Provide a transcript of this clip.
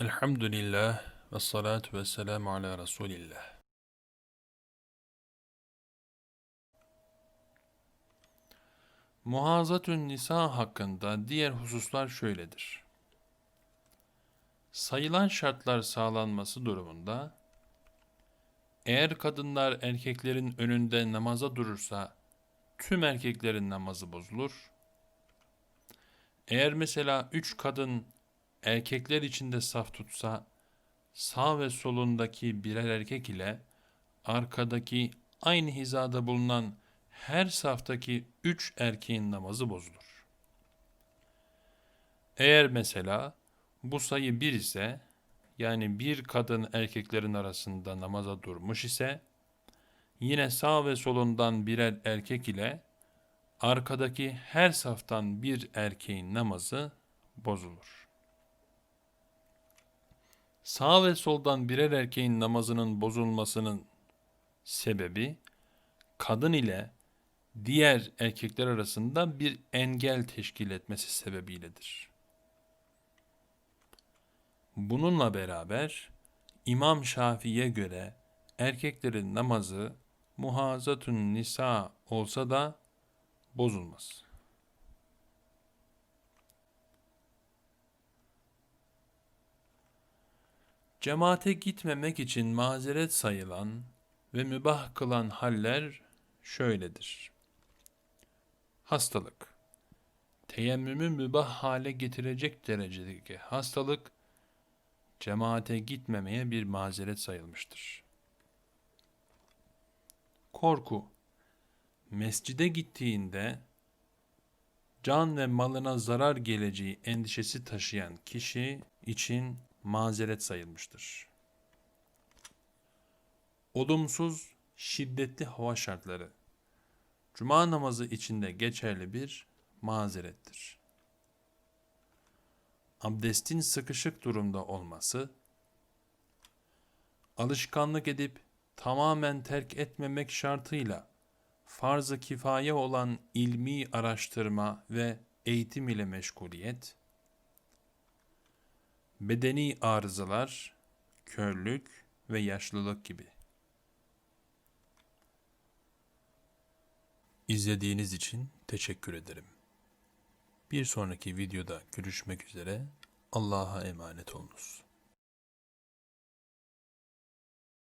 Elhamdülillah ve salatu ve selamu ala Resulillah. Muhazatün nisa hakkında diğer hususlar şöyledir. Sayılan şartlar sağlanması durumunda, eğer kadınlar erkeklerin önünde namaza durursa, tüm erkeklerin namazı bozulur. Eğer mesela üç kadın erkekler içinde saf tutsa, sağ ve solundaki birer erkek ile arkadaki aynı hizada bulunan her saftaki üç erkeğin namazı bozulur. Eğer mesela bu sayı bir ise, yani bir kadın erkeklerin arasında namaza durmuş ise, yine sağ ve solundan birer erkek ile arkadaki her saftan bir erkeğin namazı bozulur. Sağ ve soldan birer erkeğin namazının bozulmasının sebebi kadın ile diğer erkekler arasında bir engel teşkil etmesi sebebiyledir. Bununla beraber İmam Şafii'ye göre erkeklerin namazı muhazatun nisa olsa da bozulmaz. Cemaate gitmemek için mazeret sayılan ve mübah kılan haller şöyledir. Hastalık Teyemmümü mübah hale getirecek derecedeki hastalık, cemaate gitmemeye bir mazeret sayılmıştır. Korku Mescide gittiğinde can ve malına zarar geleceği endişesi taşıyan kişi için mazeret sayılmıştır. Olumsuz, şiddetli hava şartları Cuma namazı içinde geçerli bir mazerettir. Abdestin sıkışık durumda olması, alışkanlık edip tamamen terk etmemek şartıyla farz-ı kifaye olan ilmi araştırma ve eğitim ile meşguliyet, bedeni arızalar, körlük ve yaşlılık gibi. İzlediğiniz için teşekkür ederim. Bir sonraki videoda görüşmek üzere. Allah'a emanet olunuz.